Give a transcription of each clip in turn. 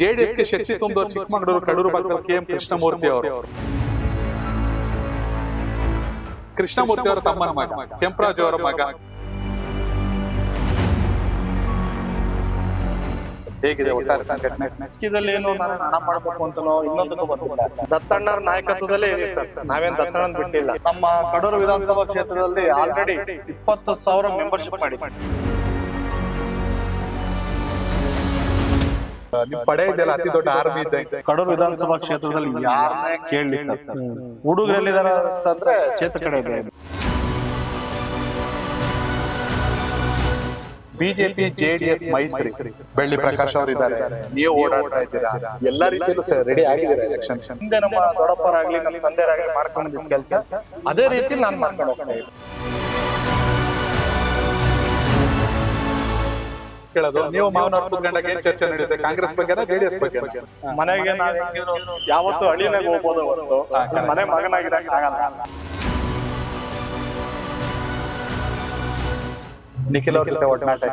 ಜೆಡಿಎಸ್ಗೆ ಶಕ್ತಿ ತುಂಬಿದವರು ಚಿಕ್ಕಮಗಳೂರು ಕಡೂರು ಭಾಗದಲ್ಲಿ K M Krishnamurthy ಅವರು. ಕೃಷ್ಣಮೂರ್ತಿ ಅವರ ತಮ್ಮನ ಮಗ ಕೆಂಪರಾಜು ಅವರ ಮಗ. ಹೇಗಿದೆ ಒಟ್ಟಾರೆ ಸಂಘಟನೆ? ರಾಜಕೀಯದಲ್ಲಿ ಏನು ನಾನು ಹಣ ಮಾಡಬೇಕು ಅಂತನೋ ಇನ್ನೊಂದಕ್ಕೂ ಬಂದಿಲ್ಲ. ದತ್ತಣ್ಣರ ನಾಯಕತ್ವದಲ್ಲೇ ಇದೆ ಸರ್. ನಾವೇನ್ ದತ್ತಣ್ಣ ಬಿಟ್ಟಿಲ್ಲ. ನಮ್ಮ ಕಡೂರು ವಿಧಾನಸಭಾ ಕ್ಷೇತ್ರದಲ್ಲಿ ಆಲ್ರೆಡಿ ಇಪ್ಪತ್ತು ಸಾವಿರ ಮೆಂಬರ್ಶಿಪ್ ಮಾಡಿ ನಿಮ್ ಪಡೆ ಇದೆಯಲ್ಲ ಅತಿ ದೊಡ್ಡ ಆರ್ಮಿ ಇದೆ ಕಡೂರು ವಿಧಾನಸಭಾ ಕ್ಷೇತ್ರದಲ್ಲಿ ಯಾರನ್ನೇ ಕೇಳಲಿ ಸರ್ ಹುಡುಗರೆಲ್ಲಿದಾರ ಅಂತಂದ್ರೆ ಕ್ಷೇತ್ರ ಕಡೆ ಇದೆ. ಬಿಜೆಪಿ ಜೆಡಿಎಸ್ ಮೈತ್ರಿ. ಬೆಳ್ಳಿ ಪ್ರಕಾಶ್ ಅವರು ಇದ್ದಾರೆ. ನೀವು ಓಡಾಡ್ತಾ ಇದ್ದೀರಾ? ಎಲ್ಲಾ ರೀತಿಯಲ್ಲೂ ಸರ್ ರೆಡಿ ಆಗಿದ್ದಾರೆ. ಎಲೆಕ್ಷನ್ ಹಿಂದೆ ನಮ್ಮ ದೊಡ್ಡಪ್ಪರಾಗ್ಲಿ ನಮ್ಮ ತಂದೆಯರಾಗ್ಲಿ ಮಾಡ್ಕೊಂಡಿದ್ದ ಕೆಲಸ. ಅದೇ ರೀತಿ ನಾನು ಮಾಡ್ಕೊಂಡು ಹೋಗ್ತಾ ಇದ್ದೀನಿ. ಕೇಳೋದು. ನೀವು ಮಾವನವ್ರ ಕುತ್ಕೊಂಡಾಗ ಏನ್ ಚರ್ಚೆ ನಡೆಯುತ್ತೆ ಕಾಂಗ್ರೆಸ್ ಬಗ್ಗೆ ಜೆಡಿಎಸ್ ಬಗ್ಗೆ ಮನೆಗೆ ಯಾವತ್ತು ಹಳ್ಳಿನಾಗ ಹೋಗ್ಬೋದು ಹೊರ್ತು ಮನೆ ಮಗನಾಗಿರಕ್ ಆಗಲ್ಲ. ನಿಖಿಲ್ ಅವ್ರ ಜೊತೆ ಒಡನಾಟ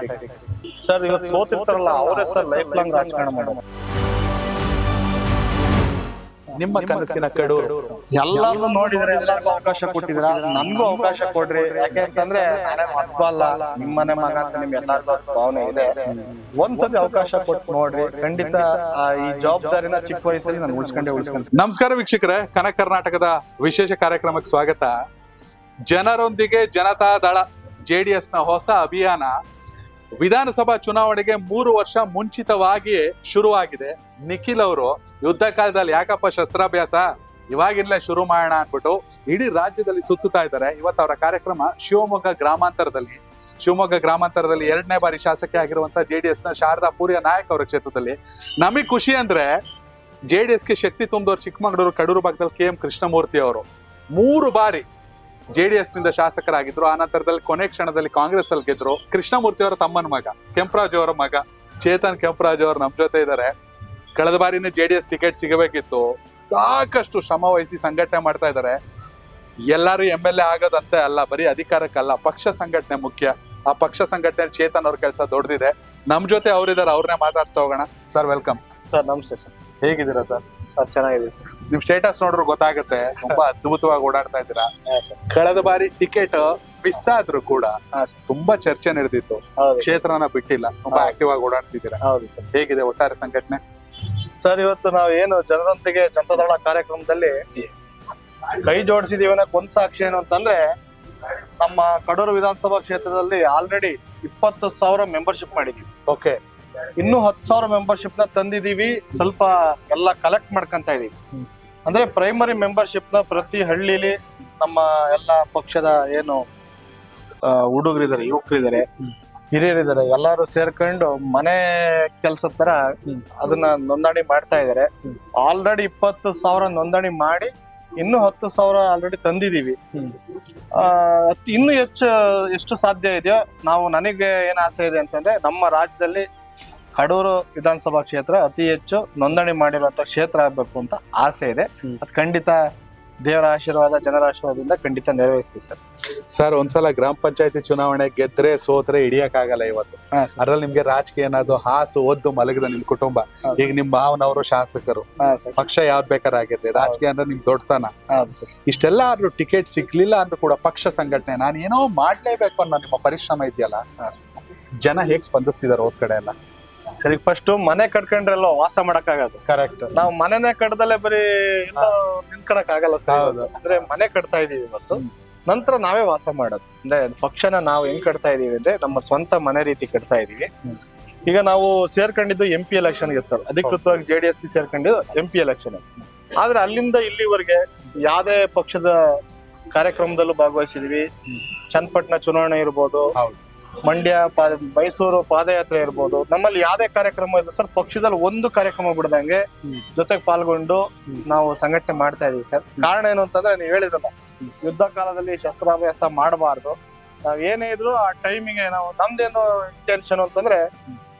ಸರ್ ಇವತ್ತು ಸೋತಿರ್ತಾರಲ್ಲ ಅವರೇ ಸರ್ ಲೈಫ್ ಲಾಂಗ್ ರಾಜಕಾರಣ ಮಾಡೋದು. ನಿಮ್ಮ ಕನಸಿನ ಕಡೂರು. ಎಲ್ಲಾರು ನೋಡಿದ್ರೆ ಎಲ್ಲರಿಗೂ ಅವಕಾಶ ಕೊಟ್ಟಿದ್ರ ನನ್ಗೂ ಅವಕಾಶ ಕೊಡ್ರಿ. ಯಾಕೆ ಅಂತಂದ್ರೆ ನಾನೇ ಹೊಸಬ ಅಲ್ಲ. ನಿಮ್ ಮನೆ ಮಗ ಅಂತ ನಿಮ್ ಎಲ್ಲಾರ್ಗೂ ಭಾವನೆ ಇದೆ. ಒಂದ್ಸತಿ ಅವಕಾಶ ಕೊಟ್ಟು ನೋಡ್ರಿ. ಖಂಡಿತ ಆ, ಈ ಜವಾಬ್ದಾರಿನ ಚಿಕ್ಕ ವಯಸ್ಸಲ್ಲಿ ನಾನು ಉಳಿಸ್ಕೊಂಡೆ ಉಳಿಸ್ಕೊಂಡೆ. ನಮಸ್ಕಾರ ವೀಕ್ಷಕರೇ. ಕನಕ ಕರ್ನಾಟಕದ ವಿಶೇಷ ಕಾರ್ಯಕ್ರಮಕ್ಕೆ ಸ್ವಾಗತ. ಜನರೊಂದಿಗೆ ಜನತಾ ದಳ ಜೆಡಿಎಸ್ನ ಹೊಸ ಅಭಿಯಾನ ವಿಧಾನಸಭಾ ಚುನಾವಣೆಗೆ ಮೂರು ವರ್ಷ ಮುಂಚಿತವಾಗಿ ಶುರುವಾಗಿದೆ. ನಿಖಿಲ್ ಅವರು ಯುದ್ಧ ಕಾಲದಲ್ಲಿ ಯಾಕಪ್ಪ ಶಸ್ತ್ರಾಭ್ಯಾಸ? ಇವಾಗಿನ್ಲೇ ಶುರು ಮಾಡೋಣ ಅನ್ಬಿಟ್ಟು ಇಡೀ ರಾಜ್ಯದಲ್ಲಿ ಸುತ್ತುತ್ತಾ ಇದ್ದಾರೆ. ಇವತ್ತು ಅವರ ಕಾರ್ಯಕ್ರಮ ಶಿವಮೊಗ್ಗ ಗ್ರಾಮಾಂತರದಲ್ಲಿ. ಶಿವಮೊಗ್ಗ ಗ್ರಾಮಾಂತರದಲ್ಲಿ ಎರಡನೇ ಬಾರಿ ಶಾಸಕಿ ಆಗಿರುವಂತ ಡಿ ನ ಶಾರದಾ ಪೂರ್ಯ ನಾಯಕ್ ಅವರ ಕ್ಷೇತ್ರದಲ್ಲಿ. ನಮಗೆ ಖುಷಿ ಅಂದ್ರೆ ಎಸ್ಗೆ ಶಕ್ತಿ ತುಂಬಿದವರು ಚಿಕ್ಕಮಗಳೂರು, ಕಡೂರು ಭಾಗದಲ್ಲಿ ಕೆ ಎಂ ಕೃಷ್ಣಮೂರ್ತಿ ಅವರು. ಮೂರು ಬಾರಿ ಜೆ ಡಿ ನಿಂದ ಶಾಸಕರಾಗಿದ್ರು. ಆ ನಂತರದಲ್ಲಿ ಕೊನೆ ಕ್ಷಣದಲ್ಲಿ ಕಾಂಗ್ರೆಸ್ ಅಲ್ಲಿ ಗೆದ್ರು. ಕೃಷ್ಣಮೂರ್ತಿ ಅವರ ತಮ್ಮನ ಮಗ, ಕೆಂಪರಾಜು ಅವರ ಮಗ. ಚೇತನ್ ಕೆಂಪರಾಜು ಅವರು ನಮ್ ಜೊತೆ ಇದ್ದಾರೆ. ಕಳೆದ ಬಾರಿನೇ ಜೆಡಿಎಸ್ ಟಿಕೆಟ್ ಸಿಗಬೇಕಿತ್ತು. ಸಾಕಷ್ಟು ಶ್ರಮ ವಹಿಸಿ ಸಂಘಟನೆ ಮಾಡ್ತಾ ಇದ್ದಾರೆ. ಎಲ್ಲರೂ ಎಂ ಎಲ್ ಎ ಆಗೋದಂತೆ ಅಲ್ಲ ಬರೀ ಅಧಿಕಾರಕ್ಕಲ್ಲ ಪಕ್ಷ ಸಂಘಟನೆ ಮುಖ್ಯ. ಆ ಪಕ್ಷ ಸಂಘಟನೆ ಚೇತನ್ ಅವ್ರ ಕೆಲಸ ದೊಡ್ಡದಿದೆ ನಮ್ ಜೊತೆ ಅವರಿದ್ದಾರೆ ಅವ್ರನ್ನೇ ಮಾತಾಡ್ಸ್ತಾ ಹೋಗೋಣ. ಸರ್ ವೆಲ್ಕಮ್ ಸರ್ ನಮಸ್ತೆ ಸರ್. ಹೇಗಿದ್ದೀರಾ ಸರ್? ಸರ್ ಚೆನ್ನಾಗಿದೆ ಸರ್. ನಿಮ್ ಸ್ಟೇಟಸ್ ನೋಡ್ರು ಗೊತ್ತಾಗುತ್ತೆ. ತುಂಬಾ ಅದ್ಭುತವಾಗಿ ಓಡಾಡ್ತಾ ಇದ್ದೀರಾ. ಕಳೆದ ಬಾರಿ ಟಿಕೆಟ್ ಮಿಸ್ ಆದ್ರೂ ಕೂಡ ತುಂಬಾ ಚರ್ಚೆ ನಡೆದಿತ್ತು. ಕ್ಷೇತ್ರನ ಬಿಟ್ಟಿಲ್ಲ. ತುಂಬಾ ಆಕ್ಟಿವ್ ಆಗಿ ಓಡಾಡ್ತಿದ್ದೀರಾ. ಹೌದು ಸರ್. ಹೇಗಿದೆ ಒಟ್ಟಾರೆ ಸಂಘಟನೆ? ಸರ್ ಇವತ್ತು ನಾವು ಏನು ಜನರೊಂದಿಗೆ ಜನತಾದಳ ಕಾರ್ಯಕ್ರಮದಲ್ಲಿ ಕೈ ಜೋಡಿಸಿದೀವಿ ಅನ್ನೋಕೆ ಒಂದ್ ಸಾಕ್ಷಿ ಏನು ಅಂತಂದ್ರೆ ನಮ್ಮ ಕಡೂರು ವಿಧಾನಸಭಾ ಕ್ಷೇತ್ರದಲ್ಲಿ ಆಲ್ರೆಡಿ ಇಪ್ಪತ್ತು ಸಾವಿರ ಮೆಂಬರ್ಶಿಪ್ ಮಾಡಿದೀವಿ. ಓಕೆ ಇನ್ನೂ ಹತ್ತು ಸಾವಿರ ಮೆಂಬರ್ಶಿಪ್ನ ತಂದಿದೀವಿ ಸ್ವಲ್ಪ ಎಲ್ಲ ಕಲೆಕ್ಟ್ ಮಾಡ್ಕೊಂತ ಇದೀವಿ. ಅಂದ್ರೆ ಪ್ರೈಮರಿ ಮೆಂಬರ್ಶಿಪ್ನ ಪ್ರತಿ ಹಳ್ಳಿಲಿ ನಮ್ಮ ಎಲ್ಲ ಪಕ್ಷದ ಏನು ಹುಡುಗರಿದ್ದಾರೆ ಯುವಕರಿದ್ದಾರೆ ಹಿರಿಯರಿದ್ದಾರೆ, ಎಲ್ಲರೂ ಸೇರ್ಕೊಂಡು ಮನೆ ಕೆಲಸ ತರ ಅದನ್ನ ನೋಂದಣಿ ಮಾಡ್ತಾ ಇದ್ದಾರೆ ಆಲ್ರೆಡಿ ಇಪ್ಪತ್ತು ಸಾವಿರ ನೋಂದಣಿ ಮಾಡಿ ಇನ್ನು ಹತ್ತು ಸಾವಿರ ಆಲ್ರೆಡಿ ತಂದಿದೀವಿ. ಇನ್ನು ಹೆಚ್ಚು, ಎಷ್ಟು ಸಾಧ್ಯ ಇದೆಯೋ, ನಾವು ನನಗೆ ಏನ್ ಆಸೆ ಇದೆ ಅಂತಂದ್ರೆ ನಮ್ಮ ರಾಜ್ಯದಲ್ಲಿ ಕಡೂರು ವಿಧಾನಸಭಾ ಕ್ಷೇತ್ರ ಅತಿ ಹೆಚ್ಚು ನೋಂದಣಿ ಮಾಡಿರುವಂತ ಕ್ಷೇತ್ರ ಆಗ್ಬೇಕು ಅಂತ ಆಸೆ ಇದೆ. ಅದ್ ಖಂಡಿತ ದೇವರ ಆಶೀರ್ವಾದ ಜನರ ಆಶೀರ್ವಾದದಿಂದ ಖಂಡಿತ ನೆರವೇರಿಸ್ತೀವಿ ಸರ್. ಸರ್ ಒಂದ್ಸಲ ಗ್ರಾಮ ಪಂಚಾಯತಿ ಚುನಾವಣೆ ಗೆದ್ರೆ ಸೋತ್ರೆ ಹಿಡಿಯಕ್ಕಾಗಲ್ಲ ಇವತ್ತು. ಹಾ ಸರ್. ಅದ್ರಲ್ಲಿ ನಿಮ್ಗೆ ರಾಜಕೀಯ ಅನ್ನೋದು ಹಾಸು ಒದ್ದು ಮಲಗಿದ ನಿಮ್ ಕುಟುಂಬ. ಹೌದು. ಈಗ ನಿಮ್ ಮಾವನವರು ಶಾಸಕರು. ಹಾ ಸರ್. ಪಕ್ಷ ಯಾವ್ದ್ ಬೇಕಾದ್ರೆ ಆಗೈತೆ ರಾಜಕೀಯ ಅಂದ್ರೆ ನಿಮ್ ದೊಡ್ಡತನ. ಹೌದು ಸರ್. ಇಷ್ಟೆಲ್ಲ ಆದ್ರೂ ಟಿಕೆಟ್ ಸಿಗ್ಲಿಲ್ಲ ಅಂದ್ರೂ ಕೂಡ ಪಕ್ಷ ಸಂಘಟನೆ ನಾನು ಏನೋ ಮಾಡ್ಲೇಬೇಕು ಅನ್ನೋ ನಿಮ್ಮ ಪರಿಶ್ರಮ ಇದೆಯಲ್ಲ? ಹಾ ಸರ್. ಜನ ಹೇಗ್ ಸ್ಪಂದಿಸ್ತಿದಾರೆ ಹೋದ್ ಕಡೆ ಎಲ್ಲ? ಸರಿ ಫಸ್ಟ್ ಮನೆ ಕಟ್ಕೊಂಡ್ರೆಲ್ಲ ವಾಸ ಮಾಡಕ್ಕಾಗದು ಕರೆಕ್ಟ್ ನಾವು ಮನೆನೇ ಕಟ್ಟದಲ್ಲೇ ಬರೀ ಎಲ್ಲ ನಿಂತ್ಕೊಳಕ್ ಆಗಲ್ಲ ಸರ್. ಅಂದ್ರೆ ಮನೆ ಕಟ್ತಾ ಇದೀವಿ ಇವತ್ತು. ನಂತರ ನಾವೇ ವಾಸ ಮಾಡೋದು. ಅಂದ್ರೆ ಪಕ್ಷನ ನಾವು ಹೆಂಗ್ ಕಟ್ತಾ ಇದೀವಿ ಅಂದ್ರೆ ನಮ್ಮ ಸ್ವಂತ ಮನೆ ರೀತಿ ಕಟ್ತಾ ಇದೀವಿ. ಈಗ ನಾವು ಸೇರ್ಕೊಂಡಿದ್ದು ಎಂ ಪಿ ಎಲೆಕ್ಷನ್ಗೆ ಸರ್ ಅಧಿಕೃತವಾಗಿ ಜೆ ಡಿ ಎಸ್ ಸೇರ್ಕೊಂಡಿದ್ದು ಎಂ ಪಿ ಎಲೆಕ್ಷನ್ ಆದ್ರೆ ಅಲ್ಲಿಂದ ಇಲ್ಲಿವರೆಗೆ ಯಾವ್ದೇ ಪಕ್ಷದ ಕಾರ್ಯಕ್ರಮದಲ್ಲೂ ಭಾಗವಹಿಸಿದೀವಿ. ಚನ್ನಪಟ್ಟಣ ಚುನಾವಣೆ ಇರ್ಬೋದು. ಮಂಡ್ಯ ಪಾ- ಮೈಸೂರು ಪಾದಯಾತ್ರೆ ಇರ್ಬೋದು. ನಮ್ಮಲ್ಲಿ ಯಾವುದೇ ಕಾರ್ಯಕ್ರಮ ಇದ್ರು ಸರ್ ಪಕ್ಷದಲ್ಲಿ ಒಂದು ಕಾರ್ಯಕ್ರಮ ಬಿಡದಂಗೆ. ಜೊತೆಗೆ ಪಾಲ್ಗೊಂಡು ನಾವು ಸಂಘಟನೆ ಮಾಡ್ತಾ ಇದೀವಿ ಸರ್. ಕಾರಣ ಏನು ಅಂತಂದ್ರೆ ನೀವು ಹೇಳಿದ್ರಲ್ಲ ಯುದ್ಧ ಕಾಲದಲ್ಲಿ ಶಸ್ತ್ರಾಭ್ಯಾಸ ಮಾಡಬಾರ್ದು. ನಾವ್ ಏನೇ ಇದ್ರು ಆ ಟೈಮಿಗೆ ನಾವು ನಮ್ದೇನು ಇಂಟೆನ್ಷನ್ ಅಂತಂದ್ರೆ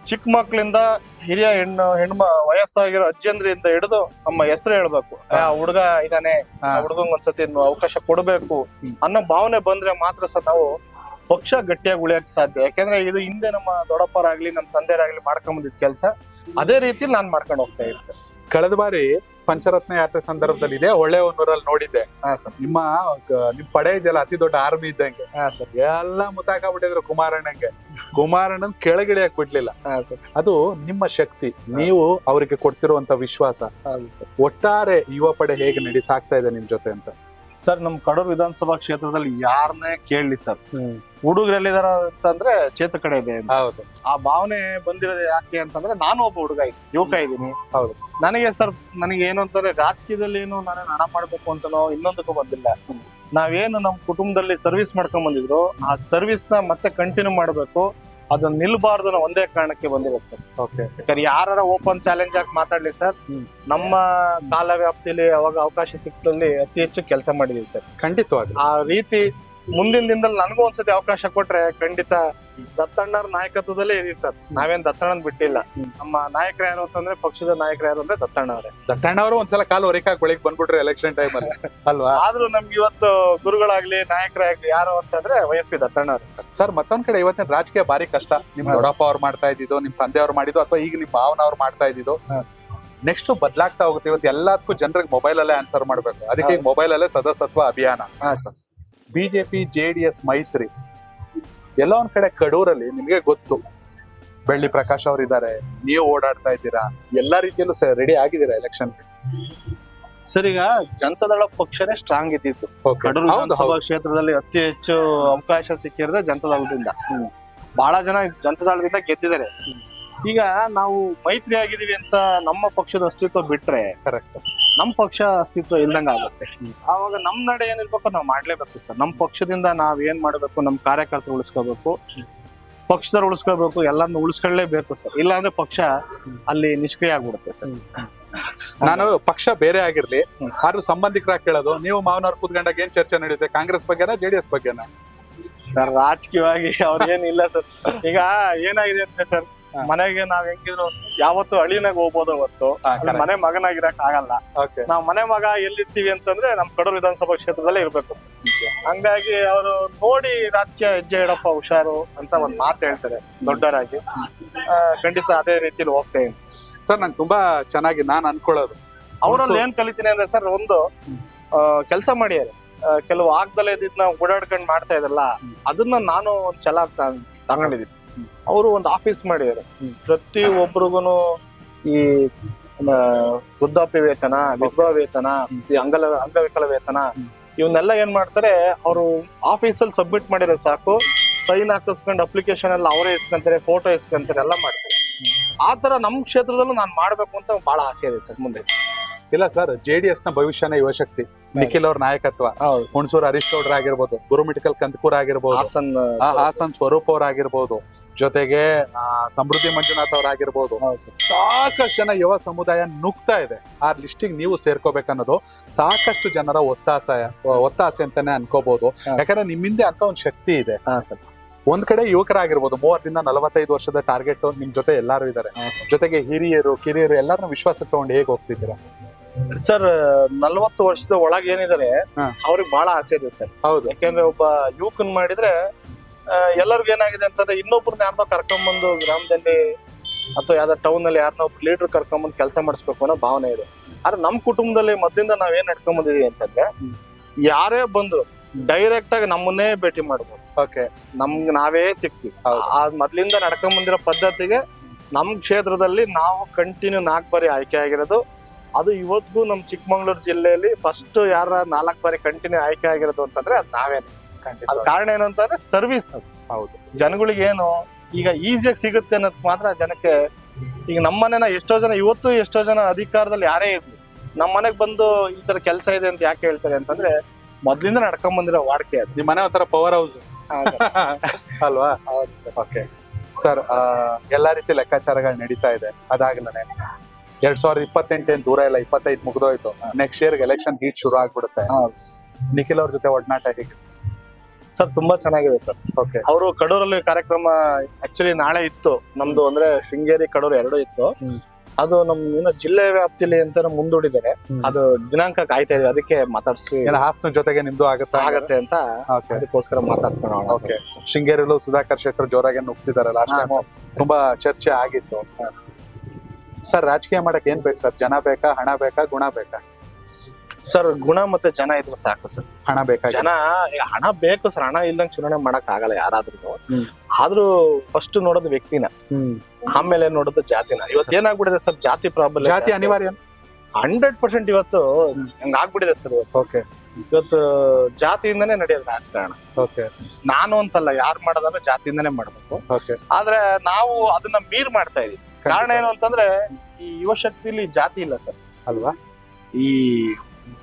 ಚಿಕ್ಕ ಮಕ್ಳಿಂದ ಹಿರಿಯ ಹೆಣ್ಣು ಹೆಣ್ಮ ವಯಸ್ಸಾಗಿರೋ ಅಜ್ಜಂದ್ರಿಂದ ಹಿಡಿದು ನಮ್ಮ ಹೆಸರು ಹೇಳ್ಬೇಕು. ಆ ಹುಡುಗ ಇದಾನೆ ಆ ಹುಡುಗಂಗ್ ಒಂದ್ಸತಿ ಅವಕಾಶ ಕೊಡಬೇಕು ಅನ್ನೋ ಭಾವನೆ ಬಂದ್ರೆ ಮಾತ್ರ ಸರ್ ನಾವು ಪಕ್ಷ ಗಟ್ಟಿಯಾಗಿ ಉಳಿಯಕ್ ಸಾಧ್ಯ. ಯಾಕಂದ್ರೆ ಇದು ಹಿಂದೆ ನಮ್ಮ ದೊಡ್ಡಪ್ಪರಾಗ್ಲಿ ನಮ್ಮ ತಂದೆಯರಾಗ್ಲಿ ಮಾಡ್ಕೊಂಡ್ ಬಂದಿದ್ ಕೆಲಸ. ಅದೇ ರೀತಿ ನಾನು ಮಾಡ್ಕೊಂಡು ಹೋಗ್ತಾ ಇದ್ದೆ. ಸರ್ ಕಳೆದ ಬಾರಿ ಪಂಚರತ್ನ ಯಾತ್ರೆ ಸಂದರ್ಭದಲ್ಲಿ ಇದೆ. ಒಳ್ಳೆ ಒಂದೂರಲ್ಲಿ ನೋಡಿದ್ದೆ. ಹಾ ಸರ್. ನಿಮ್ಮ ನಿಮ್ ಪಡೆ ಇದೆಯಲ್ಲ ಅತಿ ದೊಡ್ಡ ಆರ್ಮಿ ಇದ್ದಂಗೆ. ಹಾ ಸರ್. ಎಲ್ಲ ಮುತ್ತಾಕಾಬಿಟ್ಟಿದ್ರು ಕುಮಾರಣ್ಣಂಗೆ. ಕುಮಾರಣ್ಣನ್ ಕೆಳಗಿಳಿಯಕ್ ಬಿಡ್ಲಿಲ್ಲ. ಹಾ ಸರ್. ಅದು ನಿಮ್ಮ ಶಕ್ತಿ. ನೀವು ಅವರಿಗೆ ಕೊಡ್ತಿರುವಂತ ವಿಶ್ವಾಸ. ಹೌದು ಸರ್. ಒಟ್ಟಾರೆ ಯುವ ಪಡೆ ಹೇಗೆ ನಡಿ ಸಾಕ್ತಾ ಇದೆ ನಿಮ್ ಜೊತೆ ಅಂತ. ಸರ್ ನಮ್ ಕಡೂರು ವಿಧಾನಸಭಾ ಕ್ಷೇತ್ರದಲ್ಲಿ ಯಾರನ್ನೇ ಕೇಳಲಿ ಸರ್ ಹುಡುಗರೆಲ್ಲಿದಾರ ಅಂತಂದ್ರೆ ಚೇತ ಕಡೆ ಇದೆ ಅಂತ. ಹೌದು. ಆ ಭಾವನೆ ಬಂದಿರೋದು ಯಾಕೆ ಅಂತಂದ್ರೆ ನಾನು ಒಬ್ಬ ಹುಡುಗ ಇದ್ದೀನಿ ಯುವಕ ಇದ್ದೀನಿ. ಹೌದು. ನನಗೆ ಸರ್ ನನಗೆ ಏನು ಅಂತಂದ್ರೆ ರಾಜಕೀಯದಲ್ಲಿ ಏನು ನಾನು ಹಣ ಮಾಡ್ಬೇಕು ಅಂತನೋ ಇನ್ನೊಂದಕ್ಕೂ ಬಂದಿಲ್ಲ. ನಾವೇನು ನಮ್ಮ ಕುಟುಂಬದಲ್ಲಿ ಸರ್ವಿಸ್ ಮಾಡ್ಕೊಂಡ್ ಬಂದಿದ್ರು ಆ ಸರ್ವಿಸ್ನ ಮತ್ತೆ ಕಂಟಿನ್ಯೂ ಮಾಡ್ಬೇಕು. ಅದನ್ನ ನಿಲ್ಬಾರ್ದು ಅನ್ನೋ ಒಂದೇ ಕಾರಣಕ್ಕೆ ಬಂದಿದೆ ಸರ್. ಓಕೆ ಯಾಕಂದ್ರೆ ಯಾರ ಓಪನ್ ಚಾಲೆಂಜ್ ಆಗಿ ಮಾತಾಡ್ಲಿ ಸರ್ ನಮ್ಮ ಕಾಲ ವ್ಯಾಪ್ತಿಯಲ್ಲಿ ಅವಾಗ ಅವಕಾಶ ಸಿಕ್ತಲ್ಲಿ ಅತಿ ಹೆಚ್ಚು ಕೆಲಸ ಮಾಡಿದೀವಿ ಸರ್. ಖಂಡಿತವಾಗಿ ಆ ರೀತಿ ಮುಂದಿನ ದಿನದಲ್ಲಿ ನನಗೂ ಒಂದ್ಸತಿ ಅವಕಾಶ ಕೊಟ್ರೆ ಖಂಡಿತ ದತ್ತಣ್ಣರ ನಾಯಕತ್ವದಲ್ಲೇ ಇದೀವಿ ಸರ್. ನಾವೇನ್ ದತ್ತಣ್ಣನ್ ಬಿಟ್ಟಿಲ್ಲ. ನಮ್ಮ ನಾಯಕರು ಯಾರು ಅಂತಂದ್ರೆ ಪಕ್ಷದ ನಾಯಕರು ಯಾರು ಅಂದ್ರೆ ದತ್ತಣ್ಣ ಅವರೇ ದತ್ತಣ್ಣ ಅವರು ಒಂದ್ಸಲ ಕಾಲು ಹೊರಿಕಾಕ್ ಬೆಳಿಗ್ಗೆ ಬಂದ್ಬಿಟ್ರೆ ಎಲೆಕ್ಷನ್ ಟೈಮ್ ಅಲ್ಲಿ. ಅಲ್ವಾ? ಆದ್ರೂ ನಮ್ಗೆ ಇವತ್ತು ಗುರುಗಳಾಗ್ಲಿ ನಾಯಕರಾಗ್ಲಿ ಯಾರು ಅಂತಂದ್ರೆ ವಯಸ್ವಿ ದತ್ತಣ್ಣ ಅವರೇ ಸರ್. ಸರ್ ಮತ್ತೊಂದ್ ಕಡೆ ಇವತ್ತಿನ ರಾಜಕೀಯ ಬಾರಿ ಕಷ್ಟ. ನಿಮ್. ದೊಡ್ಡಪ್ಪ ಅವ್ರು ಮಾಡ್ತಾ ಇದ್ದಿದ್ದು ನಿಮ್ ತಂದೆ ಅವ್ರು ಮಾಡಿದ್ದು ಅಥವಾ ಈಗ ನಿಮ್ ಭಾವನ ಅವ್ರು ಮಾಡ್ತಾ ಇದ್ದಿದ್ದು. ನೆಕ್ಸ್ಟ್ ಬದಲಾಗ್ತಾ ಹೋಗುತ್ತೆ. ಇವತ್ತು ಎಲ್ಲದಕ್ಕೂ ಜನರಿಗೆ ಮೊಬೈಲ್ ಅಲ್ಲೇ ಆನ್ಸರ್ ಮಾಡ್ಬೇಕು. ಅದಕ್ಕೆ ಈಗ ಮೊಬೈಲ್ ಅಲ್ಲೇ ಸದಸ್ಯತ್ವ ಅಭಿಯಾನ. ಹಾ ಸರ್. ಬಿಜೆಪಿ ಜೆಡಿಎಸ್ ಮೈತ್ರಿ ಎಲ್ಲ ಒಂದ್ ಕಡೆ ಕಡೂರಲ್ಲಿ ನಿಮ್ಗೆ ಗೊತ್ತು. ಬೆಳ್ಳಿ ಪ್ರಕಾಶ್ ಅವರಿದ್ದಾರೆ ನೀವು ಓಡಾಡ್ತಾ ಇದ್ದೀರಾ ಎಲ್ಲಾ ರೀತಿಯಲ್ಲೂ ರೆಡಿ ಆಗಿದ್ದೀರಾ ಎಲೆಕ್ಷನ್ ಸರ್ ಈಗ ಜನತಾದಳ ಪಕ್ಷನೇ ಸ್ಟ್ರಾಂಗ್ ಇದ್ದಿತ್ತು ಕಡೂರು ವಿಧಾನಸಭಾ ಕ್ಷೇತ್ರದಲ್ಲಿ ಅತಿ ಹೆಚ್ಚು ಅವಕಾಶ ಸಿಕ್ಕಿರೋದೇ ಜನತಾದಳದಿಂದ. ಬಹಳ ಜನ ಜನತಾದಳದಿಂದ ಗೆದ್ದಿದ್ದಾರೆ. ಈಗ ನಾವು ಮೈತ್ರಿ ಆಗಿದೀವಿ ಅಂತ ನಮ್ಮ ಪಕ್ಷದ ಅಸ್ತಿತ್ವ ಬಿಟ್ರೆ ಕರೆಕ್ಟ್ ನಮ್ಮ ಪಕ್ಷ ಅಸ್ತಿತ್ವ ಇಲ್ದಂಗ ಆಗುತ್ತೆ. ಆವಾಗ ನಮ್ ನಡೆ ಏನಿರ್ಬೇಕು ನಾವು ಮಾಡ್ಲೇಬೇಕು ಸರ್. ನಮ್ಮ ಪಕ್ಷದಿಂದ ನಾವ್ ಏನ್ ಮಾಡ್ಬೇಕು ನಮ್ಮ ಕಾರ್ಯಕರ್ತರು ಉಳಿಸ್ಕೋಬೇಕು ಪಕ್ಷದವ್ರು ಉಳಿಸ್ಕೋಬೇಕು ಎಲ್ಲಾನು ಉಳಿಸ್ಕೊಳ್ಳೇಬೇಕು ಸರ್. ಇಲ್ಲಾಂದ್ರೆ ಪಕ್ಷ ಅಲ್ಲಿ ನಿಷ್ಕ್ರಿಯ ಆಗ್ಬಿಡುತ್ತೆ ಸರ್. ನಾನು ಪಕ್ಷ ಬೇರೆ ಆಗಿರ್ಲಿ ಯಾರು ಆದ್ರೂ ಸಂಬಂಧಿಕರಾಗಿ ಕೇಳೋದು ನೀವು ಮಾವನವ್ರು ಕೂತ್ಕೊಂಡಾಗ ಏನ್ ಚರ್ಚೆ ನಡೆಯುತ್ತೆ ಕಾಂಗ್ರೆಸ್ ಬಗ್ಗೆನಾ ಜೆಡಿಎಸ್ ಬಗ್ಗೆನಾ? ಸರ್ ರಾಜಕೀಯವಾಗಿ ಅವ್ರಿಗೇನಿಲ್ಲ ಸರ್. ಈಗ ಏನಾಗಿದೆ ಅಂದ್ರೆ ಸರ್. ಮನೆಗೆ ನಾವ್ ಹೆಂಗಿದ್ರು ಯಾವತ್ತು ಹಳ್ಳಿನಾಗ ಹೋಗ್ಬೋದು ಹೊತ್ತು ಅಲ್ಲಿ ಮನೆ ಮಗನಾಗಿರಕ್ ಆಗಲ್ಲ. ನಾವ್ ಮನೆ ಮಗ ಎಲ್ಲಿರ್ತೀವಿ ಅಂತಂದ್ರೆ ನಮ್ ಕಡೂರು ವಿಧಾನಸಭಾ ಕ್ಷೇತ್ರದಲ್ಲೇ ಇರ್ಬೇಕು. ಸರ್ ಹಂಗಾಗಿ ಅವರು ನೋಡಿ ರಾಜಕೀಯ ಹೆಜ್ಜೆ ಇಡಪ್ಪ ಹುಷಾರು ಅಂತ ಒಂದ್ ಮಾತು ಹೇಳ್ತಾರೆ ದೊಡ್ಡರಾಗಿ. ಖಂಡಿತ ಅದೇ ರೀತಿಲಿ ಹೋಗ್ತಾ ಇದೀನಿ ಸರ್. ನಂಗೆ ತುಂಬಾ ಚೆನ್ನಾಗಿ ನಾನ್ ಅನ್ಕೊಳ್ಳೋದು. ಅವರಲ್ಲಿ ಏನ್ ಕಲಿತೀನಿ ಅಂದ್ರೆ ಸರ್ ಒಂದು ಕೆಲಸ ಮಾಡಿದ್ದಾರೆ ಕೆಲವು ಆಗ್ದಲೇ ಇದ್ದಿದ್ನ ಓಡಾಡ್ಕೊಂಡ್ ಮಾಡ್ತಾ ಇದ್ರಲ್ಲ ಅದನ್ನ ನಾನು ಒಂದ್ ಛಲ ತ- ತಗೊಂಡಿದ್ದೀನಿ ಅವರು ಒಂದು ಆಫೀಸ್ ಮಾಡಿದ್ದಾರೆ. ಪ್ರತಿ ಒಬ್ರಿಗೂ ಈ ವೃದ್ಧಾಪ್ಯ ವೇತನ ವಿಧವಾ ವೇತನ ಈ ಅಂಗಲ ಅಂಗವಿಕಲ ವೇತನ ಇವನ್ನೆಲ್ಲ ಏನ್ ಮಾಡ್ತಾರೆ ಅವರು ಆಫೀಸಲ್ಲಿ ಸಬ್ಮಿಟ್ ಮಾಡಿರೋ ಸಾಕು ಸೈನ್ ಹಾಕಿಸ್ಕೊಂಡು ಅಪ್ಲಿಕೇಶನ್ ಎಲ್ಲ ಅವರೇ ಇಸ್ಕೊಂತಾರೆ ಫೋಟೋ ಇಸ್ಕೊಂತಾರೆ ಎಲ್ಲ ಮಾಡ್ತಾರೆ. ಆ ತರ ನಮ್ ಕ್ಷೇತ್ರದಲ್ಲೂ ನಾನು ಮಾಡ್ಬೇಕು ಅಂತ ಬಹಳ ಆಸೆ ಇದೆ ಸರ್ ಮುಂದೆ. ಇಲ್ಲ ಸರ್ ಜೆಡಿಎಸ್ನ ಭವಿಷ್ಯನ ಯುವಶಕ್ತಿ ನಿಖಿಲ್ ಅವ್ರ ನಾಯಕತ್ವ. ಹುಣಸೂರು ಹರೀಶ್ ಗೌಡ್ರ ಆಗಿರ್ಬೋದು ಗುರುಮಿಟಿಕಲ್ ಕಂದಕೂರ್ ಆಗಿರ್ಬೋದು ಹಾಸನ್ ಸ್ವರೂಪ್ ಅವ್ರ ಆಗಿರ್ಬೋದು ಜೊತೆಗೆ ಸಮೃದ್ಧಿ ಮಂಜುನಾಥ್ ಅವ್ರ ಆಗಿರ್ಬೋದು. ಸಾಕಷ್ಟು ಜನ ಯುವ ಸಮುದಾಯ ನುಗ್ತಾ ಇದೆ. ಆ ಲಿಸ್ಟಿಗೆ ನೀವು ಸೇರ್ಕೋಬೇಕನ್ನೋದು ಸಾಕಷ್ಟು ಜನರ ಒತ್ತಾಸೆ ಒತ್ತಾಸೆ ಅಂತಾನೆ ಅನ್ಕೋಬಹುದು ಯಾಕಂದ್ರೆ ನಿಮ್ಮಿಂದ ಅಂತ ಒಂದು ಶಕ್ತಿ ಇದೆ. ಒಂದ್ ಕಡೆ ಯುವಕರಾಗಿರ್ಬೋದು ಮೂವತ್ತರಿಂದ ನಲವತ್ತೈದು ವರ್ಷದ ಟಾರ್ಗೆಟ್ ನಿಮ್ ಜೊತೆ ಎಲ್ಲಾರು ಇದಾರೆ. ಜೊತೆಗೆ ಹಿರಿಯರು ಕಿರಿಯರು ಎಲ್ಲರನ್ನ ವಿಶ್ವಾಸ ತಗೊಂಡು ಹೇಗೆ ಹೋಗ್ತಿದ್ದೀರಾ? ಸರ್ ನಲ್ವತ್ತು ವರ್ಷದ ಒಳಗೆ ಏನಿದ್ದಾರೆ ಹಾ. ಅವ್ರಿಗೆ ಬಹಳ ಆಸೆ ಇದೆ ಸರ್. ಹೌದು. ಯಾಕೆಂದ್ರೆ ಒಬ್ಬ ಯುವಕನ್ ಮಾಡಿದ್ರೆ ಎಲ್ಲರಿಗೂ ಏನಾಗಿದೆ ಅಂತಂದ್ರೆ ಇನ್ನೊಬ್ರನ್ನ ಯಾರನ್ನೋ ಕರ್ಕೊಂಬಂದು ಗ್ರಾಮದಲ್ಲಿ ಅಥವಾ ಯಾವ್ದೋ ಟೌನ್ ಅಲ್ಲಿ ಯಾರನ್ನೋ ಒಬ್ಬ ಲೀಡರ್ ಕರ್ಕೊಂಬಂದು ಕೆಲಸ ಮಾಡಿಸ್ಬೇಕು ಅನ್ನೋ ಭಾವನೆ ಇದೆ. ಆದ್ರೆ ನಮ್ ಕುಟುಂಬದಲ್ಲಿ ಮೊದ್ಲಿಂದ ನಾವ್ ಏನ್ ನಡ್ಕೊಂಡ್ ಬಂದಿದೀವಿ ಅಂತಂದ್ರೆ ಯಾರೇ ಬಂದ್ರು ಡೈರೆಕ್ಟ್ ಆಗಿ ನಮ್ಮನ್ನೇ ಭೇಟಿ ಮಾಡ್ಬೋದು. ಓಕೆ. ನಮ್ಗ್ ನಾವೇ ಸಿಗ್ತೀವಿ. ಆ ಮೊದ್ಲಿಂದ ನಡ್ಕೊಂಡ್ ಬಂದಿರೋ ಪದ್ಧತಿಗೆ ನಮ್ ಕ್ಷೇತ್ರದಲ್ಲಿ ನಾವು ಕಂಟಿನ್ಯೂ ನಾಲ್ಕು ಬಾರಿ ಆಯ್ಕೆ ಆಗಿರೋದು ಅದು ಇವತ್ತಿಗೂ ನಮ್ ಚಿಕ್ಕಮಂಗ್ಳೂರು ಜಿಲ್ಲೆಯಲ್ಲಿ ಫಸ್ಟ್ ಯಾರ ನಾಲ್ಕು ಬಾರಿ ಕಂಟಿನ್ಯೂ ಆಯ್ಕೆ ಆಗಿರೋದು ಅಂತಂದ್ರೆ ಅದು ನಾವೇನೆ. ಅದ್ ಕಾರಣ ಏನಂತಂದ್ರೆ ಸರ್ವಿಸ್ ಅದು. ಹೌದು. ಜನಗಳಿಗೆ ಏನು ಈಗ ಈಸಿಯಾಗಿ ಸಿಗುತ್ತೆ ಅನ್ನೋದ್ ಮಾತ್ರ ಜನಕ್ಕೆ ಈಗ ನಮ್ಮನೆನ ಎಷ್ಟೋ ಜನ ಇವತ್ತು ಎಷ್ಟೋ ಜನ ಅಧಿಕಾರದಲ್ಲಿ ಯಾರೇ ಇರ್ಲಿ ನಮ್ಮ ಮನೆಗ್ ಬಂದು ಈ ತರ ಕೆಲಸ ಇದೆ ಅಂತ ಯಾಕೆ ಹೇಳ್ತಾರೆ ಅಂತಂದ್ರೆ ಮೊದ್ಲಿಂದ ನಡ್ಕೊಂಡ್ ಬಂದಿರೋ ವಾಡಿಕೆ ಅದು. ನಿಮ್ ಮನೆ ಒಂಥರ ಪವರ್ ಹೌಸ್ ಅಲ್ವಾ? Okay sir. ಎಲ್ಲಾ ರೀತಿ ಲೆಕ್ಕಾಚಾರಗಳು ನಡೀತಾ ಇದೆ. ಅದಾಗ್ಲೇ. ಎರಡ್ ಸಾವಿರದ ಇಪ್ಪತ್ತೆಂಟೇನು ದೂರ ಇಲ್ಲ ಇಪ್ಪತ್ತೈದು ಮುಗ್ದೋಯ್ತು. ನೆಕ್ಸ್ಟ್ ಇಯರ್ ಎಲೆಕ್ಷನ್ ಹೀಟ್ ಶುರು ಆಗ್ಬಿಡುತ್ತೆ. ನಿಖಿಲ್ ಅವ್ರ ಜೊತೆ ಒಡನಾಟ ಹೇಗೆ ಸರ್ ತುಂಬಾ ಚೆನ್ನಾಗಿದೆ ಸರ್. ಓಕೆ ಅವರು ಕಡೂರಲ್ಲಿ ಕಾರ್ಯಕ್ರಮ ಆಕ್ಚುಲಿ ನಾಳೆ ಇತ್ತು. ನಮ್ದು ಅಂದ್ರೆ ಶೃಂಗೇರಿ ಕಡೂರು ಎರಡು ಇತ್ತು. ಅದು ನಮ್ ಇನ್ನು ಜಿಲ್ಲೆ ವ್ಯಾಪ್ತಿಲಿ ಅಂತ ಮುಂದೂಡಿದ್ದಾರೆ. ಅದು ದಿನಾಂಕ ಕಾಯ್ತಾ ಇದೆ ಅದಕ್ಕೆ ಮಾತಾಡ್ಸಿ. ಹಾಸನ ಜೊತೆಗೆ ನಿಮ್ದು ಆಗತ್ತೆ? ಆಗತ್ತೆ ಅಂತ ಅದಕ್ಕೋಸ್ಕರ ಮಾತಾಡ್ಕೊಳ್ಳೋಣ ಓಕೆ ಶೃಂಗೇರಿಲೂ ಸುಧಾಕರ್ ಶೆಟ್ಟರ್ ಜೋರಾಗಿ ನುಗ್ತಿದ್ದಾರೆ. ಲಾಸ್ಟ್ ಟೈಮ್ ತುಂಬಾ ಚರ್ಚೆ ಆಗಿತ್ತು. ಸರ್ ರಾಜಕೀಯ ಮಾಡಕ್ ಏನ್ ಬೇಕು ಸರ್? ಜನ ಬೇಕಾ ಹಣ ಬೇಕಾ ಗುಣ ಬೇಕಾ? ಸರ್ ಗುಣ ಮತ್ತೆ ಜನ ಇದ್ರೆ ಸಾಕು ಸರ್. ಹಣ ಬೇಕಾ? ಜನ ಈಗ ಹಣ ಬೇಕು ಸರ್. ಹಣ ಇಲ್ದಂಗ್ ಚುನಾವಣೆ ಮಾಡಕ್ ಆಗಲ್ಲ ಯಾರಾದ್ರೂ. ಆದ್ರೂ ಫಸ್ಟ್ ನೋಡೋದು ವ್ಯಕ್ತಿನ. ಆಮೇಲೆ ನೋಡೋದು ಜಾತಿನ. ಇವತ್ತು ಏನಾಗ್ಬಿಡಿದೆ ಸರ್? ಜಾತಿ ಪ್ರಾಬ್ಲಮ್ ಜಾತಿ ಅನಿವಾರ್ಯ? ಹಂಡ್ರೆಡ್ ಪರ್ಸೆಂಟ್ ಇವತ್ತು ಹಂಗ ಆಗ್ಬಿಟ್ಟಿದೆ ಸರ್ ಇವತ್ತು. ಓಕೆ. ಇವತ್ತು ಜಾತಿಯಿಂದನೇ ನಡೆಯೋದು ರಾಜಕಾರಣ. ಓಕೆ. ನಾನು ಅಂತಲ್ಲ ಯಾರು ಮಾಡೋದಾದ್ರೆ ಜಾತಿಯಿಂದನೇ ಮಾಡ್ಬೇಕು. ಓಕೆ. ಆದ್ರೆ ನಾವು ಅದನ್ನ ಮೀರ್ ಮಾಡ್ತಾ ಇದೀವಿ. ಕಾರಣ ಏನು ಅಂತಂದ್ರೆ ಈ ಯುವ ಶಕ್ತಿಲಿ ಜಾತಿ ಇಲ್ಲ ಸರ್. ಅಲ್ವಾ? ಈ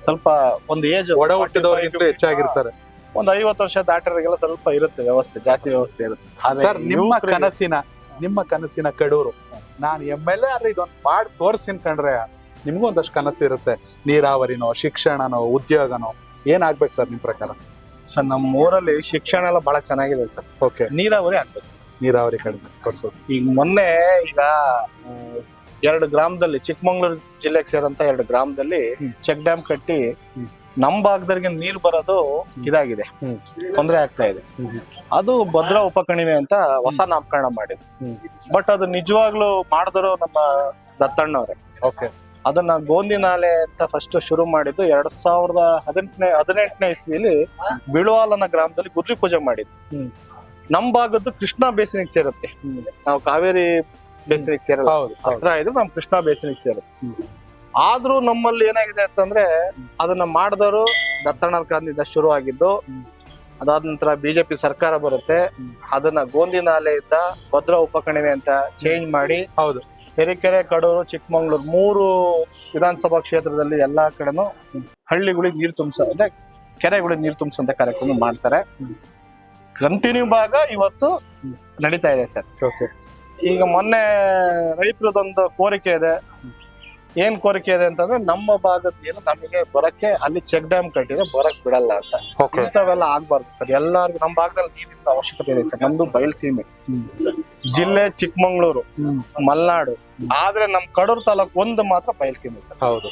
ಸ್ವಲ್ಪ ಒಂದು ಏಜ್ ಒಡ ಹುಟ್ಟಿದವ್ರಿಗಿಂತ ಹೆಚ್ಚಾಗಿರ್ತಾರೆ ಒಂದ್ ಐವತ್ತು ವರ್ಷ ದಾಟರಿಗೆಲ್ಲ ಸ್ವಲ್ಪ ಇರುತ್ತೆ ವ್ಯವಸ್ಥೆ ಜಾತಿ ವ್ಯವಸ್ಥೆ ಇರುತ್ತೆ. ಸರ್ ನಿಮ್ಮ ಕನಸಿನ ನಿಮ್ಮ ಕನಸಿನ ಕಡೂರು ನಾನು ಎಂ ಎಲ್ ಎ ಆದ್ರೆ ಇದೊಂದು ಮಾಡಿ ತೋರಿಸಿನ ಕಂಡ್ರೆ ನಿಮ್ಗೂ ಒಂದಷ್ಟು ಕನಸು ಇರುತ್ತೆ ನೀರಾವರಿನೋ ಶಿಕ್ಷಣನೋ ಉದ್ಯೋಗನೋ ಏನಾಗ್ಬೇಕು ಸರ್ ನಿಮ್ ಪ್ರಕಾರ? ಸರ್ ನಮ್ಮ ಊರಲ್ಲಿ ಶಿಕ್ಷಣ ಎಲ್ಲ ಬಹಳ ಚೆನ್ನಾಗಿದೆ ಸರ್ ಓಕೆ ನೀರಾವರಿ ಆಗ್ತದೆ ಸರ್ ನೀರಾವರಿ ಕಡಿಮೆ ಈಗ ಮೊನ್ನೆ ಈಗ ಆ, ಎರಡು ಗ್ರಾಮದಲ್ಲಿ ಚಿಕ್ಕಮಂಗ್ಳೂರು ಜಿಲ್ಲೆಗೆ ಸೇರಂತ ಎರಡು ಗ್ರಾಮದಲ್ಲಿ ಚೆಕ್ ಡ್ಯಾಮ್ ಕಟ್ಟಿ ನಮ್ಮ ನಮ್ ಭಾಗದವ್ರಿಗೆ ನೀರ್ ಬರೋದು ಇದಾಗಿದೆ. ಹ್ಮ್. ತೊಂದರೆ ಆಗ್ತಾ ಇದೆ. ಅದು ಭದ್ರಾ ಉಪಕಣಿವೆ ಅಂತ ಹೊಸ ನಾಮಕರಣ ಮಾಡಿದ್ರು. ಹ್ಮ್. ಬಟ್ ಅದು ನಿಜವಾಗ್ಲೂ ಮಾಡಿದ್ರು ನಮ್ಮ ದತ್ತಣ್ಣವ್ರೆ. ಓಕೆ ಅದನ್ನ ಗೋಂದಿ ನಾಲೆ ಅಂತ ಫಸ್ಟ್ ಶುರು ಮಾಡಿದ್ದು ಎರಡ್ ಸಾವಿರದ ಹದಿನೆಂಟನೇ ಹದಿನೆಂಟನೇ ಇಸ್ವಿಲಿ ಬಿಳುವಾಲನ ಗ್ರಾಮದಲ್ಲಿ ಗುದ್ಲಿ ಪೂಜೆ ಮಾಡಿದ್ದು. ನಮ್ ಭಾಗದ್ದು ಕೃಷ್ಣ ಬೇಸಿನಿಗೆ ಸೇರುತ್ತೆ. ನಾವು ಕಾವೇರಿ ಬೇಸಿನಿಗೆ ಸೇರಲ್ಲ. ಹತ್ರ ಇದ್ರು ನಮ್ ಕೃಷ್ಣ ಬೇಸಿನಿಗೆ ಸೇರುತ್ತೆ. ಆದ್ರೂ ನಮ್ಮಲ್ಲಿ ಏನಾಗಿದೆ ಅಂತಂದ್ರೆ ಅದನ್ನ ಮಾಡಿದವರು ದತ್ತಣ್ಣನ ಕಾಲದಿಂದ ಶುರು ಆಗಿದ್ದು ಅದಾದ ನಂತರ ಬಿಜೆಪಿ ಸರ್ಕಾರ ಬರುತ್ತೆ. ಅದನ್ನ ಗೋಂದಿ ನಾಲೆಯಿಂದ ಭದ್ರ ಉಪಕಣಿವೆ ಅಂತ ಚೇಂಜ್ ಮಾಡಿ ಹೌದು. ತೆರೀಕೆರೆ ಕಡೂರು ಚಿಕ್ಕಮಂಗ್ಳೂರು ಮೂರು ವಿಧಾನಸಭಾ ಕ್ಷೇತ್ರದಲ್ಲಿ ಎಲ್ಲಾ ಕಡೆನೂ ಹಳ್ಳಿಗಳಿಗೆ ನೀರು ತುಂಬಿಸ ಅಂದ್ರೆ ಕೆರೆಗಳಿಗೆ ನೀರು ತುಂಬಿಸುವಂತ ಕಾರ್ಯಕ್ರಮ ಮಾಡ್ತಾರೆ. ಕಂಟಿನ್ಯೂ ಭಾಗ ಇವತ್ತು. ನಡೀತಾ ಇದೆ ಸರ್ ಓಕೆ ಈಗ ಮೊನ್ನೆ ರೈತರದೊಂದು ಕೋರಿಕೆ ಇದೆ ಏನ್ ಕೋರಿಕೆ ಇದೆ ಅಂತಂದ್ರೆ ನಮ್ಮ ಭಾಗದ ನೀರು ನಮಗೆ ಬರಕ್ಕೆ ಅಲ್ಲಿ ಚೆಕ್ ಡ್ಯಾಮ್ ಕಟ್ಟಿದ್ರೆ ಬರಕ್ ಬಿಡಲ್ಲ ಅಂತ. ಇಂಥವೆಲ್ಲ ಆಗ್ಬಾರ್ದು ಸರ್. ಎಲ್ಲಾರ್ಗು ನಮ್ಮ ಭಾಗದಲ್ಲಿ ನೀರಿನ ಅವಶ್ಯಕತೆ ಇದೆ ಸರ್. ನಮ್ದು ಬಯಲ್ಸೀಮೆ ಜಿಲ್ಲೆ ಚಿಕ್ಕಮಂಗ್ಳೂರು ಮಲ್ನಾಡು. ಆದ್ರೆ ನಮ್ ಕಡೂರು ತಾಲೂಕ್ ಒಂದು ಮಾತ್ರ ಬಯಲ್ಸೀಮೆ ಸರ್. ಹೌದು.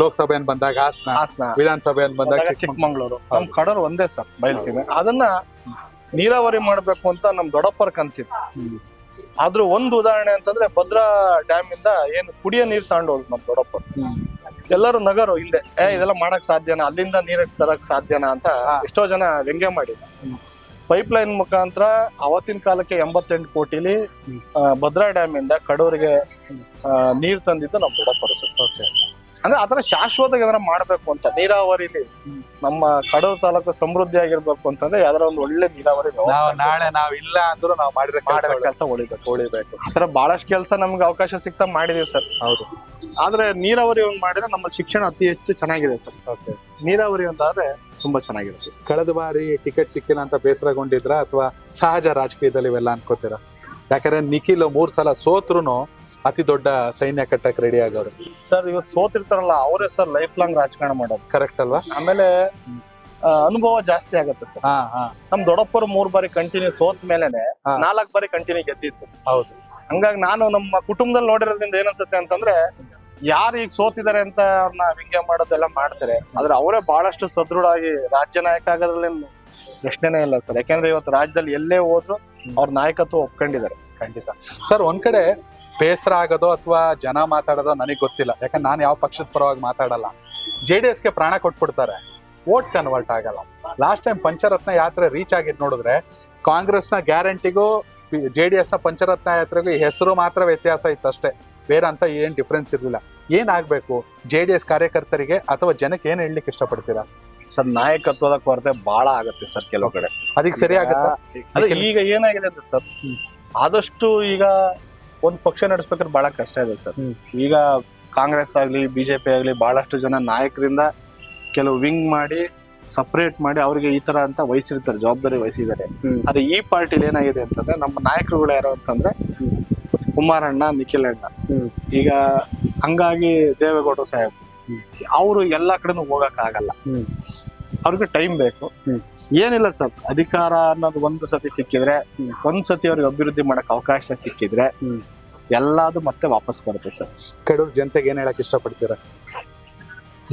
ಲೋಕಸಭೆ ಬಂದಾಗ ಹಾಸನ ಹಾಸನ. ವಿಧಾನಸಭೆ ಬಂದಾಗ ಚಿಕ್ಕಮಂಗ್ಳೂರು. ನಮ್ ಕಡೂರು ಒಂದೇ ಸರ್ ಬಯಲ್ಸೀಮೆ ಅದನ್ನ ನೀರಾವರಿ ಮಾಡ್ಬೇಕು ಅಂತ ನಮ್ ದೊಡ್ಡಪ್ಪರ್ ಕನ್ಸಿತ್ತು ಆದ್ರೂ ಒಂದು ಉದಾಹರಣೆ ಅಂತಂದ್ರೆ ಭದ್ರಾ ಡ್ಯಾಮ್ ಇಂದ ಏನು ಕುಡಿಯೋ ನೀರ್ ತಗೊಂಡು ಹೋದ್ ನಮ್ ದೊಡ್ಡಪ್ಪ. ಎಲ್ಲರೂ ನಗರು ಹಿಂದೆ ಏ ಇದೆಲ್ಲ ಮಾಡಕ್ ಸಾಧ್ಯನಾ? ಅಲ್ಲಿಂದ ನೀರ್ ತರಕ್ ಸಾಧ್ಯನಾ? ಅಂತ. ಎಷ್ಟೋ ಜನ ವ್ಯಂಗ್ಯ ಮಾಡಿ ಪೈಪ್ ಲೈನ್ ಮುಖಾಂತರ ಅವತ್ತಿನ ಕಾಲಕ್ಕೆ ಎಂಬತ್ತೆಂಟು ಕೋಟಿಲಿ ಭದ್ರಾ ಡ್ಯಾಮ್ ಇಂದ ಕಡೂರಿಗೆ ನೀರ್ ತಂದಿದ್ದು ನಮ್ ದೊಡ್ಡಪ್ಪ ಅಂದ್ರೆ ಆತರ ಶಾಶ್ವತ ಏನಾರ ಮಾಡ್ಬೇಕು ಅಂತ ನೀರಾವರಿಲಿ. ನಮ್ಮ ಕಡೂರು ತಾಲೂಕು ಸಮೃದ್ಧಿ ಆಗಿರ್ಬೇಕು ಅಂತಂದ್ರೆ ಯಾವ್ದಾರ ಒಂದು ಒಳ್ಳೆ ನೀರಾವರಿ ನಾವು ನಾಳೆ ನಾವ್ ಇಲ್ಲ ಅಂದ್ರೂ ನಾವು ಮಾಡಿರೋ ಮಾಡಿರೋ ಕೆಲಸ ಉಳಿಬೇಕು ಉಳಿಬೇಕು ಆತರ ಬಹಳಷ್ಟು ಕೆಲಸ ನಮ್ಗೆ ಅವಕಾಶ ಸಿಗ್ತಾ ಮಾಡಿದೆ ಸರ್. ಹೌದು. ಆದ್ರೆ ನೀರಾವರಿ ಒಂದ್ ಮಾಡಿದ್ರೆ ನಮ್ಮ ಶಿಕ್ಷಣ ಅತಿ ಹೆಚ್ಚು ಚೆನ್ನಾಗಿದೆ ಸರ್. ಓಕೆ. ನೀರಾವರಿ ಅಂತ ಆದ್ರೆ ತುಂಬಾ ಚೆನ್ನಾಗಿರುತ್ತೆ. ಕಳೆದ ಬಾರಿ ಟಿಕೆಟ್ ಸಿಕ್ಕಿಲ್ಲ ಅಂತ ಬೇಸರಗೊಂಡಿದ್ರ ಅಥವಾ ಸಹಜ ರಾಜಕೀಯದಲ್ಲಿ ಇವೆಲ್ಲ ಅನ್ಕೋತೀರಾ? ಯಾಕಂದ್ರೆ ನಿಖಿಲ್ ಮೂರ್ ಸಲ ಸೋತ್ರುನು ಅತಿ ದೊಡ್ಡ ಸೈನ್ಯ ಕಟ್ಟಕ್ ರೆಡಿ ಆಗೋರು. ಸರ್ ಇವತ್ತು ಸೋತಿರ್ತಾರಲ್ಲ ಅವರೇ ಸರ್ ಲೈಫ್ ಲಾಂಗ್ ರಾಜಕಾರಣ ಮಾಡೋದು. ಕರೆಕ್ಟ್ ಅಲ್ವಾ? ಆಮೇಲೆ ಆ, ಅನುಭವ ಜಾಸ್ತಿ ಆಗತ್ತೆ ಸರ್ ಹಾ ಹಾ. ನಮ್ ದೊಡ್ಡಪ್ಪರು ಮೂರ್ ಬಾರಿ ಕಂಟಿನ್ಯೂ ಸೋತ್ ಮೇಲೆನೆ ಹಾ. ನಾಲ್ಕ್ ಬಾರಿ ಕಂಟಿನ್ಯೂ ಗೆದ್ದಿತ್ತು. ಹೌದು. ಹಂಗಾಗಿ ನಾನು ನಮ್ಮ ಕುಟುಂಬದಲ್ಲಿ ನೋಡಿರೋದ್ರಿಂದ ಏನನ್ಸುತ್ತೆ ಅಂತಂದ್ರೆ ಯಾರು ಈಗ ಸೋತಿದ್ದಾರೆ ಅಂತ ಅವ್ರನ್ನ ವ್ಯಂಗ್ಯ ಮಾಡೋದೆಲ್ಲ ಮಾಡ್ತಾರೆ. ಆದ್ರೆ ಅವರೇ ಬಹಳಷ್ಟು ಸದೃಢವಾಗಿ ರಾಜ್ಯ ನಾಯಕ ಆಗೋದ್ರಲ್ಲಿ ಪ್ರಶ್ನೆನೇ ಇಲ್ಲ ಸರ್ ಯಾಕಂದ್ರೆ ಇವತ್ತು ರಾಜ್ಯದಲ್ಲಿ ಎಲ್ಲೇ ಹೋದ್ರು ಅವ್ರ ನಾಯಕತ್ವ ಒಪ್ಕೊಂಡಿದ್ದಾರೆ. ಖಂಡಿತ. ಸರ್ ಒಂದ್ ಕಡೆ ಬೇಸರ ಆಗೋದೋ ಅಥವಾ ಜನ ಮಾತಾಡೋದೋ ನನಗೆ ಗೊತ್ತಿಲ್ಲ. ಯಾಕಂದ್ರೆ ನಾನು ಯಾವ ಪಕ್ಷದ ಪರವಾಗಿ ಮಾತಾಡಲ್ಲ. ಜೆ ಡಿ ಎಸ್ಗೆ ಪ್ರಾಣ ಕೊಟ್ಬಿಡ್ತಾರೆ. ವೋಟ್ ಕನ್ವರ್ಟ್ ಆಗಲ್ಲ. ಲಾಸ್ಟ್ ಟೈಮ್ ಪಂಚರತ್ನ ಯಾತ್ರೆ ರೀಚ್ ಆಗಿದ್ದು ನೋಡಿದ್ರೆ ಕಾಂಗ್ರೆಸ್ನ ಗ್ಯಾರಂಟಿಗೂ ಜೆ ಡಿ ಎಸ್ನ ಪಂಚರತ್ನ ಯಾತ್ರೆಗೂ ಈ ಹೆಸರು ಮಾತ್ರ ವ್ಯತ್ಯಾಸ ಇತ್ತು ಅಷ್ಟೇ. ಬೇರೆ ಅಂತ ಏನು ಡಿಫ್ರೆನ್ಸ್ ಇರಲಿಲ್ಲ. ಏನಾಗಬೇಕು ಜೆ ಡಿ ಎಸ್ ಕಾರ್ಯಕರ್ತರಿಗೆ ಅಥವಾ ಜನಕ್ಕೆ ಏನು ಹೇಳಲಿಕ್ಕೆ ಇಷ್ಟಪಡ್ತೀರಾ? ಸರ್ ನಾಯಕತ್ವದ ಕೊರತೆ ಬಹಳ ಆಗುತ್ತೆ ಸರ್ ಕೆಲವು ಕಡೆ. ಅದಕ್ಕೆ ಸರಿ ಆಗುತ್ತೆ? ಈಗ ಏನಾಗಿದೆ ಅಂತ ಸರ್? ಆದಷ್ಟು ಈಗ ಒಂದ್ ಪಕ್ಷ ನಡೆಸ್ಬೇಕಾದ್ರೆ ಬಹಳ ಕಷ್ಟ ಇದೆ ಸರ್. ಈಗ ಕಾಂಗ್ರೆಸ್ ಆಗ್ಲಿ ಬಿಜೆಪಿ ಆಗ್ಲಿ ಬಹಳಷ್ಟು ಜನ ನಾಯಕರಿಂದ ಕೆಲವು ವಿಂಗ್ ಮಾಡಿ ಸಪರೇಟ್ ಮಾಡಿ ಅವ್ರಿಗೆ ಈ ತರ ಅಂತ ವಹಿಸಿರ್ತಾರೆ ಜವಾಬ್ದಾರಿ ವಹಿಸಿದ್ದಾರೆ. ಆದ್ರೆ ಅದೇ ಈ ಪಾರ್ಟಿಲಿ ಏನಾಗಿದೆ ಅಂತಂದ್ರೆ ನಮ್ಮ ನಾಯಕರುಗಳು ಯಾರು ಅಂತಂದ್ರೆ ಕುಮಾರಣ್ಣ ನಿಖಿಲ್ ಅಣ್ಣ. ಈಗ ಹಂಗಾಗಿ ದೇವೇಗೌಡ ಸಾಹೇಬ್ ಅವರು ಎಲ್ಲಾ ಕಡೆನೂ ಹೋಗಕ್ ಆಗಲ್ಲ. ಅವ್ರಿಗೆ ಟೈಮ್ ಬೇಕು. ಏನಿಲ್ಲ ಸರ್ ಅಧಿಕಾರ ಅನ್ನೋದು ಒಂದು ಸತಿ ಸಿಕ್ಕಿದ್ರೆ. ಒಂದ್ ಸತಿ ಅವ್ರಿಗೆ ಅಭಿವೃದ್ಧಿ ಮಾಡಕ್ ಅವಕಾಶ ಸಿಕ್ಕಿದ್ರೆ. ಎಲ್ಲಾದು ಮತ್ತೆ ವಾಪಸ್ ಬರುತ್ತೆ ಸರ್ ಕಡೂರ್ ಜನತೆಗೆ ಏನ್ ಹೇಳಕ್ ಇಷ್ಟಪಡ್ತೀರಾ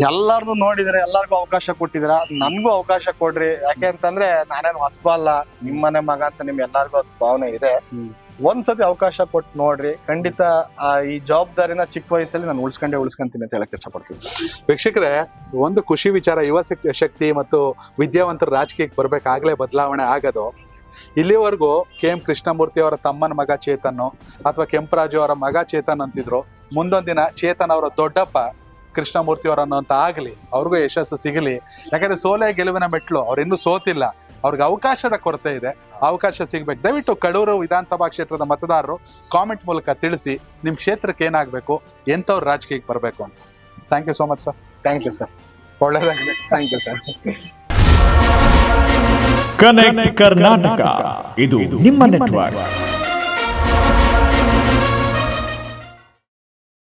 ಎಲ್ಲಾರ್ನು ನೋಡಿದ್ರೆ ಎಲ್ಲಾರ್ಗು ಅವಕಾಶ ಕೊಟ್ಟಿದ್ರ ನನ್ಗೂ ಅವಕಾಶ ಕೊಡ್ರಿ ಯಾಕೆ ಅಂತಂದ್ರೆ ನಾನೇನು ಹೊಸಬಲ್ಲ ನಿಮ್ಮನೆ ಮಗ ಅಂತ ನಿಮ್ ಎಲ್ಲಾರ್ಗು ಅದ್ ಭಾವನೆ ಇದೆ. ಒಂದ್ಸತಿ ಅವಕಾಶ ಕೊಟ್ಟು ನೋಡ್ರಿ, ಖಂಡಿತ ಈ ಜವಾಬ್ದಾರಿನ ಚಿಕ್ಕ ವಯಸ್ಸಲ್ಲಿ ನಾನು ಉಳಿಸ್ಕೊಂಡೆ ಉಳಿಸ್ಕೊಂತೀನಿ ಅಂತ ಹೇಳಕ್ ಇಷ್ಟಪಡ್ತೀನಿ ವೀಕ್ಷಕರೇ, ಒಂದು ಖುಷಿ ವಿಚಾರ, ಯುವ ಶಕ್ತಿ ಮತ್ತು ವಿದ್ಯಾವಂತರ ರಾಜಕೀಯಕ್ಕೆ ಬರ್ಬೇಕಾಗ್ಲೇ ಬದಲಾವಣೆ ಆಗೋದು. ಇಲ್ಲಿವರೆಗೂ ಕೆ ಎಂ ಕೃಷ್ಣಮೂರ್ತಿ ಅವರ ತಮ್ಮನ ಮಗ ಚೇತನ್ ಅಥವಾ ಕೆಂಪರಾಜು ಅವರ ಮಗ ಚೇತನ್ ಅಂತಿದ್ರು. ಮುಂದೊಂದು ದಿನ ಚೇತನ್ ಅವರ ದೊಡ್ಡಪ್ಪ ಕೃಷ್ಣಮೂರ್ತಿ ಅವರನ್ನು ಅಂತ ಆಗಲಿ, ಅವ್ರಿಗೂ ಯಶಸ್ಸು ಸಿಗಲಿ. ಯಾಕಂದ್ರೆ ಸೋಲೆ ಗೆಲುವಿನ ಮೆಟ್ಲು ಅವ್ರು ಇನ್ನೂ ಸೋತಿಲ್ಲ. ಅವ್ರಿಗೆ ಅವಕಾಶದ ಕೊರತೆ ಇದೆ. ಅವಕಾಶ ಸಿಗಬೇಕು. ದಯವಿಟ್ಟು ಕಡೂರು ವಿಧಾನಸಭಾ ಕ್ಷೇತ್ರದ ಮತದಾರರು ಕಾಮೆಂಟ್ ಮೂಲಕ ತಿಳಿಸಿ ನಿಮ್ಮ ಕ್ಷೇತ್ರಕ್ಕೆ ಏನಾಗಬೇಕು ಎಂಥವ್ರು ರಾಜಕೀಯಕ್ಕೆ ಬರಬೇಕು ಅಂತ. Thank you so much sir thank you sir ಒಳ್ಳೇದಾಗಲಿ. Thank you sir connect Karnataka. ಇದು ನಿಮ್ಮ ನೆಟ್ವರ್ಕ್